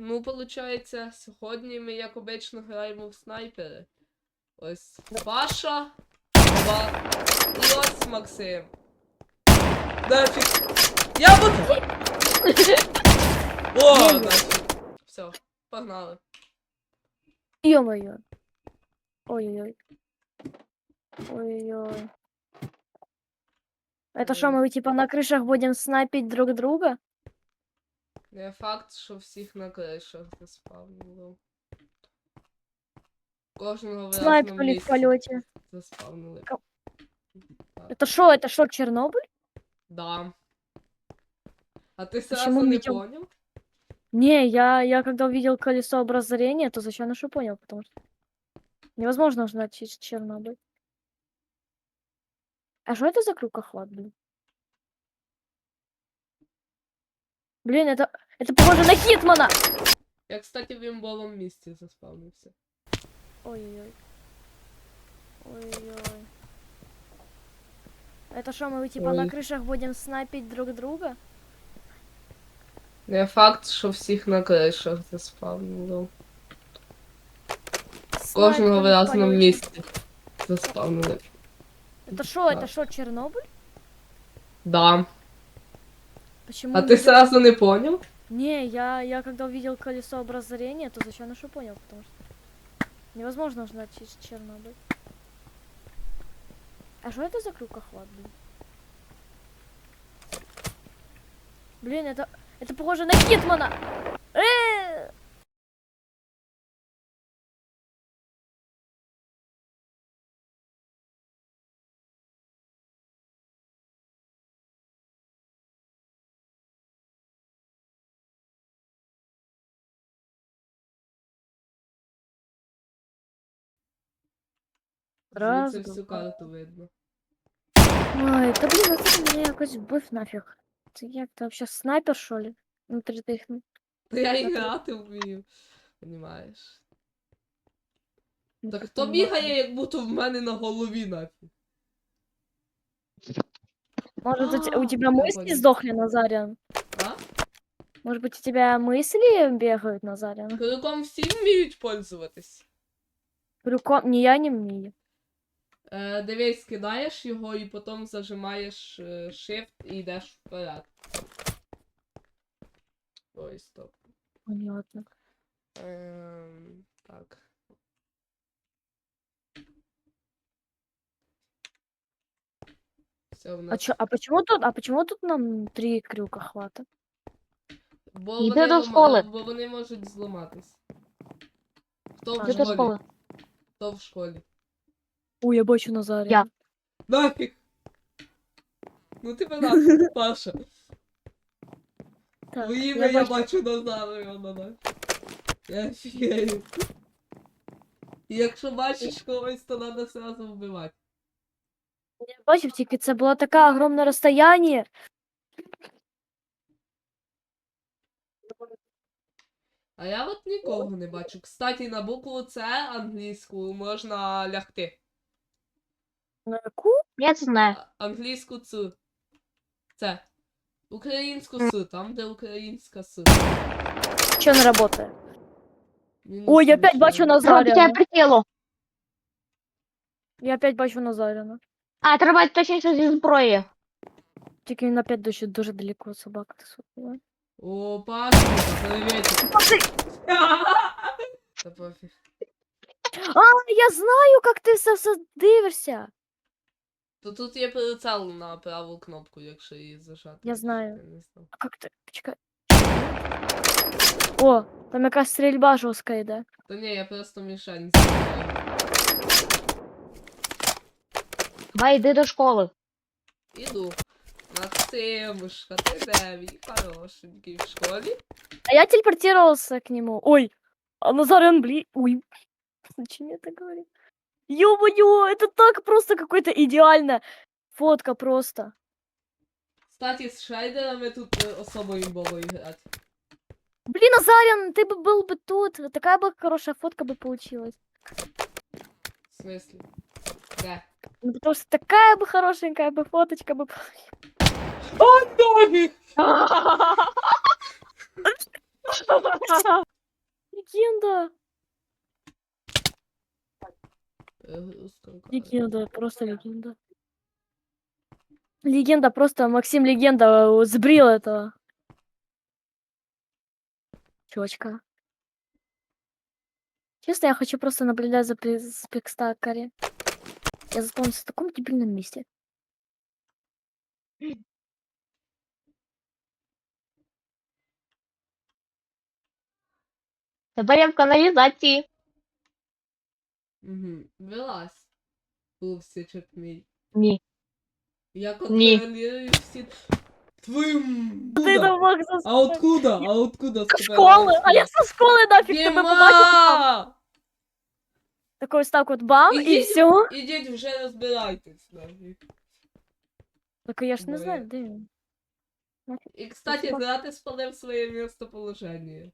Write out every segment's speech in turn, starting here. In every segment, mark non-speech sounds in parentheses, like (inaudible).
ну, виходить, сьогодні ми, як обично, граємо в снайпери. Ось Паша, Ба... і ось Максим. Нафіг. Я буду. О, нафіг. Все, погнали. Ё-моё. Ой-ой-ой. Ой-ой-ой. Это что, мы типа на крышах будем снайпить друг друга? Не факт, що всіх на кришах заспавнило. Кожного в Снайпнули разному в місці полете. заспавнили. Ка- Так, Это что, это что, Чернобыль? да. А ти Почему сразу не Митя- понял? Не, я, я когда увидел колесо обозрения, то зачем что понял, потому что невозможно узнать через Чернобыль. А что это за крюкохват, блин? Блин, это, это похоже на Хитмана! Я, кстати, в імбовому місці заспавнився. Ой-ой-ой. Ой-ой-ой. Это что, мы типа на Ой. крышах будем снайпить друг друга? Не факт, що всіх на кришах заспавнило. Кожного Снайпнули в в разному полете. місці заспавнили. Это что, это Так. что, Чернобыль? Да. Почему? А за- сразу не понял? Не, я, я когда увидел колесо обозрения, то зачем что понял, потому что невозможно узнать через Чернобыль. А что это за крюкохват, блин? Блин, это, это похоже на Хитмана! Раз, Звідси всю два. карту видно. Ой, та блін, це мене якось вбив нафіг. Це як ти вообще снайпер, що ли? Внутрі тих. Та я і Ну, ти- грати вмію. Понімаєш? ну, Так так хто нема- бігає, як будто в мене на голові нафіг? Может, у, те- у А, тебя я мысли понял. сдохли, Назарян? А? Может быть, у тебя мысли бегают, Назарян? Крюком всі вміють пользуватись. Руком... Не, я не умею. Е, дивись, кидаєш його і потім зажимаєш е, Shift і йдеш вперед. Ой, стоп. Понятно. Ем, так. Все в А, нас. чё, а почему тут, а почему тут нам три крюка хвата? Бо Йди вони, до лома- школи. бо вони можуть зламатись. Хто в А, Йди до школі? школи. Хто в школі? Ой, я бачу Назарян. Я. Нафіг! Ну тебе (laughs) нафіг, Паша. Так, Твої я ім'я я бачу. Назарою, вона нафіг. Я офігею. І якщо бачиш когось, то треба сразу вбивати. Я бачив, тільки це було таке огромне розстояние. А я от нікого не бачу. Кстати, на букву С англійську можна лягти. На яку? Я це знаю. Англійську Ц. Це. Українську С, там де українська С. Що не работає? Мінус Ой, я опять бачу Треба підняти прицілу. Я опять бачу Назаряна. А, треба точніше зі зброї. Тільки він опять дуже, дуже далеко від собаки. ти слухала. О, Пашенька, привіт. Та пофіг. А, я знаю, як ти все, все дивишся. То тут є прицел на праву кнопку, якщо її зажати. Я знаю. Я не знаю. А як ти? Почекай. О, там якась стрільба жорстка йде. Та ні, я просто мішень знаю. Давай йди до школи. Іду. Максимушка, ти де? Мій хорошенький в школі. А я телепортировался к нему. Ой, а Назарян, блин. Ой, зачем я это говорю? Ё-моё, это так просто какой-то идеальная фотка просто. Кстати, з шайдерами тут е, особо імбово грати. Блин, Назарян, ты бы был бы тут. Такая бы хорошая фотка бы получилась. В смислі? Де? Ну, потому что такая бы хорошенькая бы фоточка бы получилась. О, ноги! легенда. Перегрузка карти. Легенда, просто легенда. Легенда, просто Максим Легенда э, сбрил этого. Чувачка. Честно, я хочу просто наблюдать за пре- спекстакаре. Я заспомнился в таком дебильном месте. Тепер я в каналізації. Угу. Вилазь. Пупсичок мій. Ні. Я Ні. контролюю всі. Твою м- Ты куда? там мог А заспать. откуда? А откуда? Со школы! А я со школы нафиг тебя побачил там. Дима! Такой стак вот бам, и Ідіть, все. ідіть вже розбирайтесь. нафіг. Так я ж не Ой. знаю, де він. І, кстати, Спасибо. грати спалив своє місцеположення.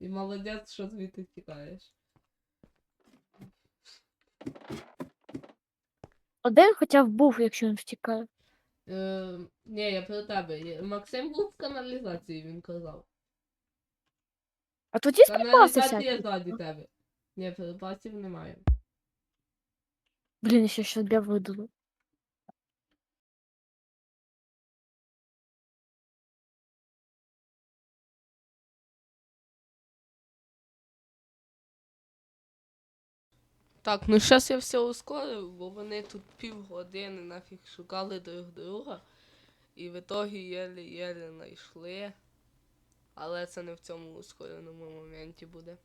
І молодець, що звідти тікаєш. Він хоча б був, якщо він втікає? Е, ні, я про тебе. Максим був в каналізації, він казав. А тут є припаси Каналізація всякі? ззаді тебе. Ні, припасів немає. Блін, ще щось тебе видало. Так, ну зараз я все ускорив, бо вони тут півгодини нафіг шукали друг друга. І в ітогі єлі-єлі знайшли. Але це не в цьому ускореному моменті буде.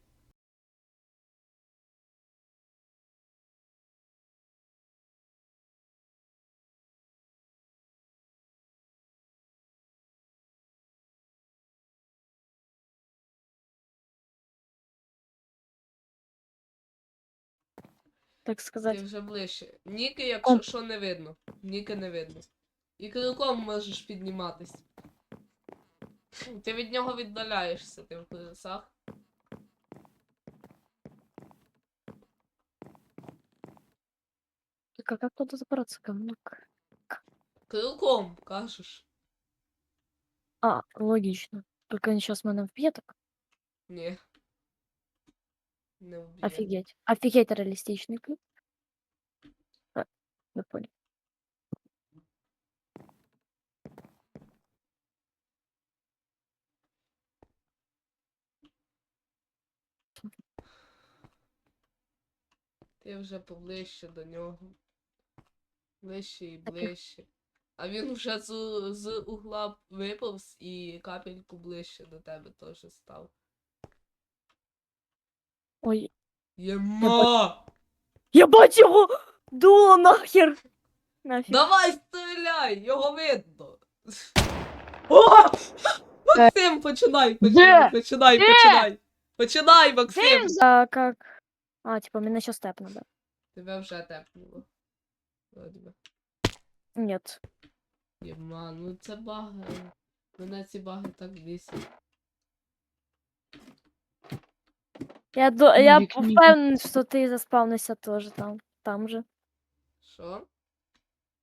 Так Ти сказати. вже ближче. Ніки, якщо що не видно. Ніки не видно. І крюком можеш підніматись. Ти від нього віддаляєшся, ти в колесах. Так, а как туда забраться, говнюк? Крюком, кажеш. А, логично. Только он сейчас меня вбьет, так Ні. Не вб'є. офигеть. Офигеть реалистичный клип. А, я понял. Ти вже поближче до нього. Ближче і ближче. А він вже з, з угла виповз і капельку ближче до тебе теж став. Ой, Єма! ебать его! Дуло нахер! Нафиг. Давай стріляй! Його видно! О! Максим, починай, починай, починай, починай! Починай, Максим! А как? А, типа, меня сейчас тэп надо. Тебе вже тепнуло. Нет. Єма, ну це баги. Мене ці баги так бісять. Я, до... я Ник, ник. уверен, что ты заспавнился тоже там. Там же. Що?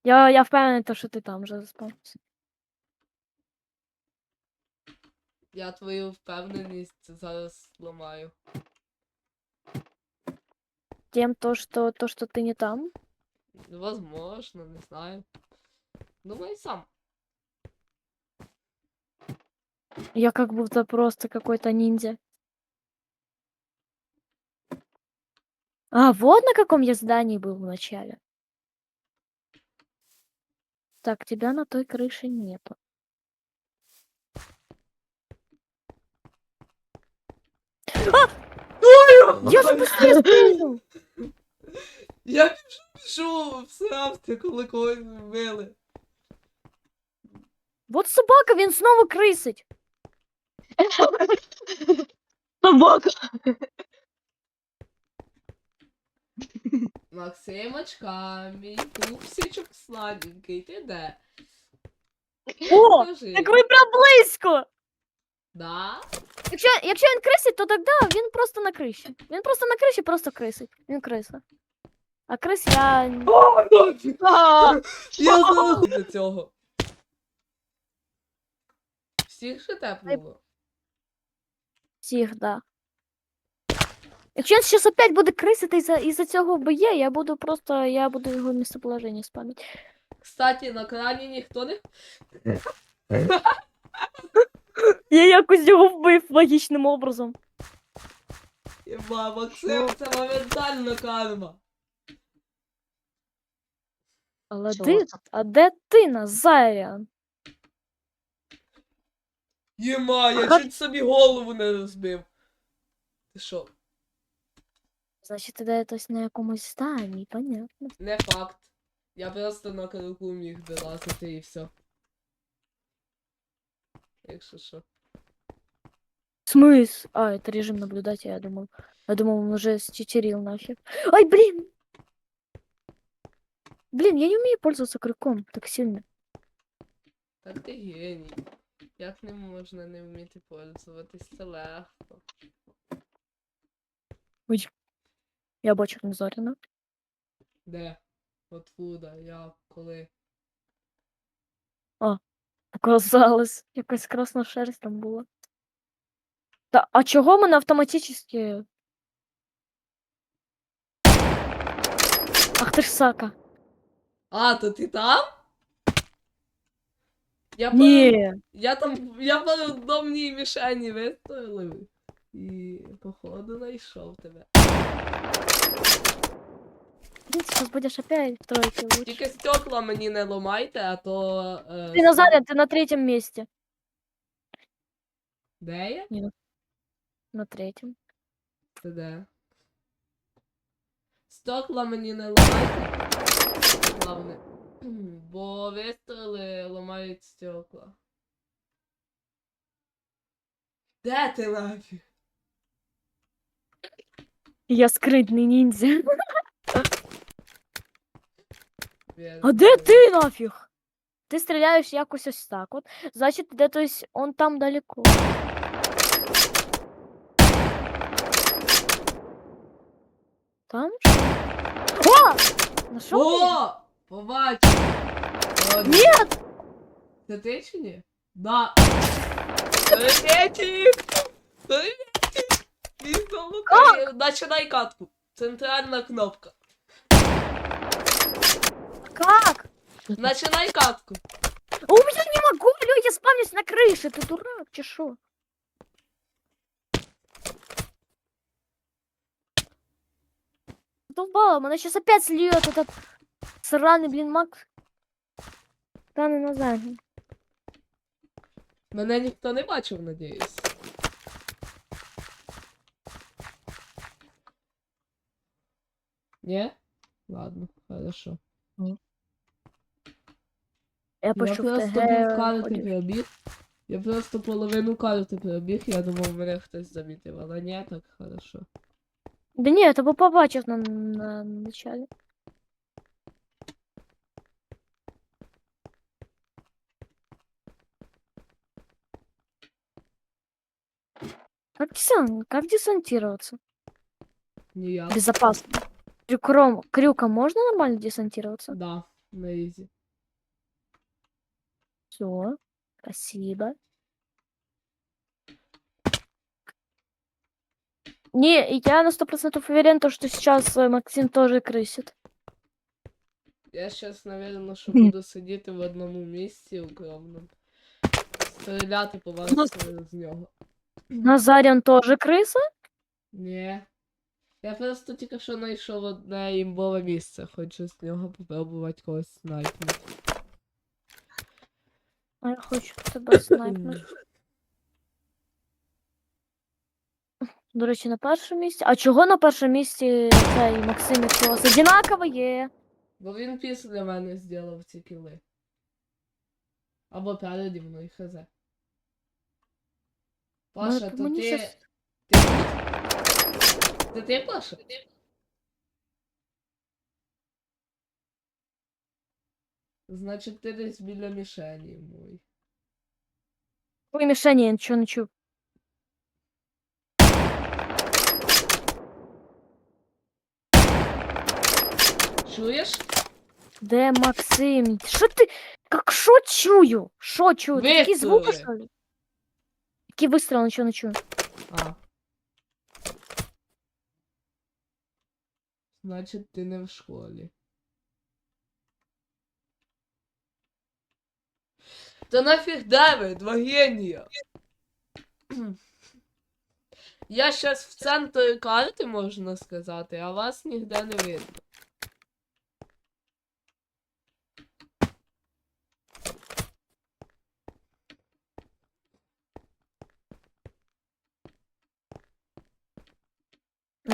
Я, я впевнений, то, що ти там же заспавнився. Я твою впевненість зараз зламаю. Тем, то, что, то, что ты не там. Возможно, не знаю. Думай сам. Я как будто просто какой-то ниндзя. А, вот на каком я здании был в начале. Так, тебя на той крыше нету. А! Я же быстрее спрыгнул! Я біжу, біжу в сравці, коли когось вбили. Вот собака, він знову крисить. (laughs) Собака. Максимочка, мій пупсичок сладенький, ти де? О, Скажи. так ви прям близько! Да? Якщо, якщо він крисить, то тоді він просто на криші. Він просто на криші просто крисить. Він криса. А крис я. О, нафіг! А, Я забув до цього. Всіх же тепнуло. Всіх, да. Якщо він зараз опять буде крисити із-за із цього б'є, я буду просто, я буду його місцеположення спамити. Кстати, на крані ніхто не. (laughs) Я якось його вбив логічним образом. Єба, Максим, це моментальна карма. Але Чого ти, а де ти, Назаріан? Єма, я чуть собі голову не розбив. Ти що? Значить, ти десь на якомусь стані, понятно. Не факт. Я просто на кругу міг долазити і все. Якщо що. Смыс? А, это режим наблюдателя, я думал. Я думал, он уже считерил нафиг. Ай, блин! Блин, я не умею пользоваться крюком так сильно. Так ти геній. Як не можна не вміти пользуватись, це легко. Я бачу Назаріна. Де? Откуда? Як? Коли? Оказалось, якась красна шерсть там була. Та, а чого мене автоматически... Ах ти ж сака. А, то ти там? Я по, Ні. я там, я по рандомній мішені вистрелив. І походу знайшов тебе. Ти зараз будеш опять в тройке лучше. Тільки стекла мені не ламайте, а то. Е, Ты, Назарин, ты на третьем месте. Де я? На третьем. Ти де? Стекла мені не ламайте. Главне. (clears throat) Бо вистріли ламають стекла. Де ти нафіг? Я скрытный ниндзя. Вірю. А де ти нафіг? Ти стріляєш якось ось так от. Значить, де то есть он там далеко. Там? що? О! Нашов? О! Побачив! Ладно. Нет! Це ти чи ні? Да. Приветик! Приветик! Мій Золотий. Начинай катку. Центральна кнопка. Как? Начинай катку. У меня не могу, алло, я спавнюсь на крыше, ты дурак, чи шо? Долбала, мене сейчас опять сльет этот сраный, блин, Макс. Стане назад. Мене ніхто не бачив, надіюсь. Ні? Ладно, хорошо. Я Я пишу в просто ТГ. пів карти ходив. пробіг. Я просто половину карти пробіг, я думав, мене хтось замітив, але ні, так хорошо. Да ні, я тебе побачив на, на началі. Как, десант, как десантироваться? Ніяк. Безопасно. Крюком, крюком можно нормально десантироваться? Да, на ізі. Все, спасибо. Не, я на сто процентов уверен, то, что сейчас э, Максим тоже крысит. Я щас, навірно, що Мгм. буду сидіти в одному місці укромному. Стріляти по вас Ну, е, з нього. Назарян тоже крыса? Ні. Я просто тільки що знайшов одне імбове місце, хочу з нього попробувати когось снайпнути. А я хочу тебе снайпнути. (coughs) До речі, на першому місці. А чого на першому місці цей Максим, якщо у одинаково є? Бо він після мене зробив ці кіли. Або переді мною, хз. Паша, то ти. щас- Ти? Це ти, Паша? Значить, ти десь біля мішені мой. Ой, мішені, я нічого не чув. Чуєш? Де Максим? Що ти? Как що чую? Що чую? Це Такі звуки, що ли? Які вистріли, нічого не чую. А. Значить, ти не в школі. Та нафіг де ви, два генія? Я щас в центрі карти, можна сказати, а вас ніде не видно.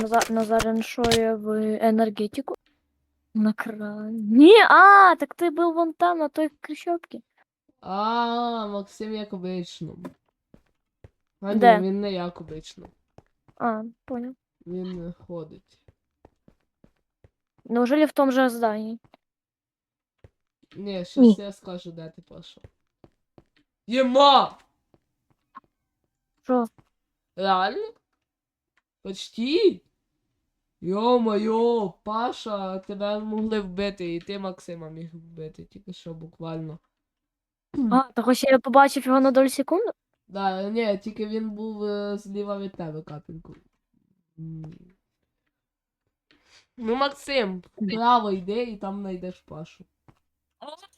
Назар, Назарин шоє в енергетику. На край. Ні, а, так ти був вон там, на той крещопці. А, Максим як обично. А Де? ні, він не як обично. А, понял. Він не ходить. Неужели в том же здании? Ні, Ні. я скажу, де ти пішов. Єма! Що? Реально? Почти? Йо-моє, Паша, тебе могли вбити, і ти Максима міг вбити, тільки що буквально. А, так ось я побачив його на долю секунди? Да, ні, тільки він був е, зліва від тебе капельку. Ну, Максим, вправо йди і там знайдеш Пашу.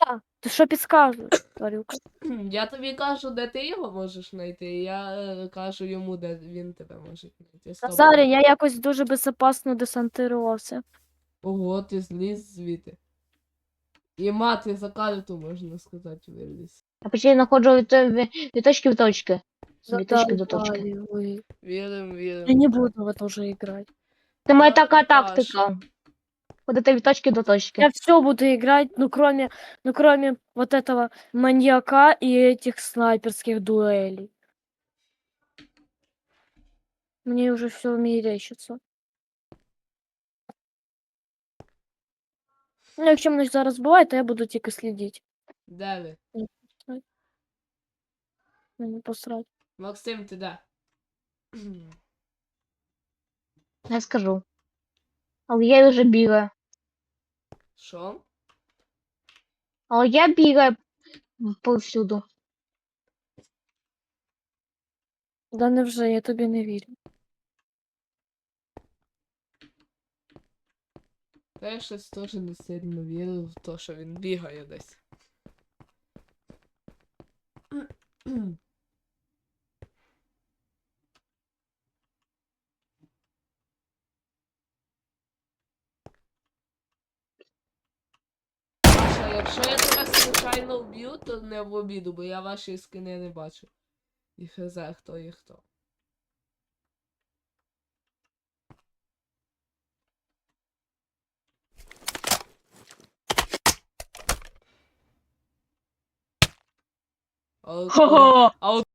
А, ти що підказуєш, тварюка? (clears throat) Я тобі кажу, де ти його можеш знайти, і я е, кажу йому, де він тебе може знайти. Стоп. Назарі, я якось дуже безопасно десантирувався. Ого, ти зліз звідти. І мати за карту, можна сказати, виліз. Я почти знаходжу від, від, від точки в точки. Від точки до точки. Задолбали. Вірим, Я вірим. не буду в это уже играть. Це моя така Паша. тактика. Ходити від точки до точки. Я все буду играть, ну кроме, ну кроме вот этого маньяка и этих снайперских дуэлей. Мне уже все мерещится. Ну, якщо мене зараз буває, то я буду тільки слідити. Де ви? Мені посрать. Максим, ти де? Я скажу. Але я вже бігаю. Що? Але я бігаю повсюду. Да невже, я тобі не вірю. Та я щось теж не сильно вірю в те, що він бігає десь. Паша, якщо тебе вб'ю, то не в обіду, бо я ваші скини не бачу. І хз, хто і хто. А от а от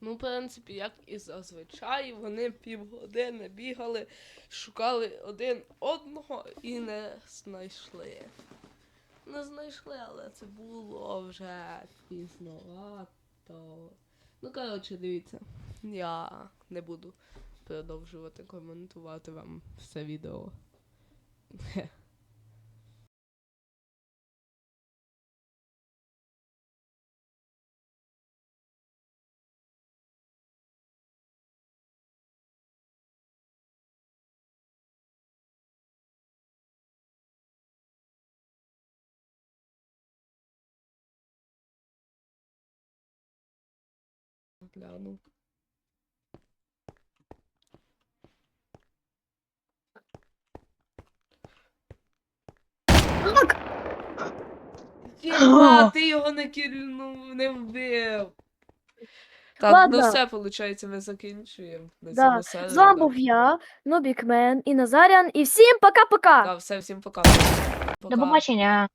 Ну, в принципі, як і зазвичай, вони півгодини бігали, шукали один одного і не знайшли. Не знайшли, але це було вже пізновато. Ну, коротше, дивіться, я не буду продовжувати коментувати вам все відео. Гляну. Єма, ти його не кільнув, не вбив. Так, Ладно. ну все, виходить, ми закінчуємо. На Да. цьому. З вами був я, Нобікмен і Назарян, і всім пока-пока! Так, все, всім пока. До побачення.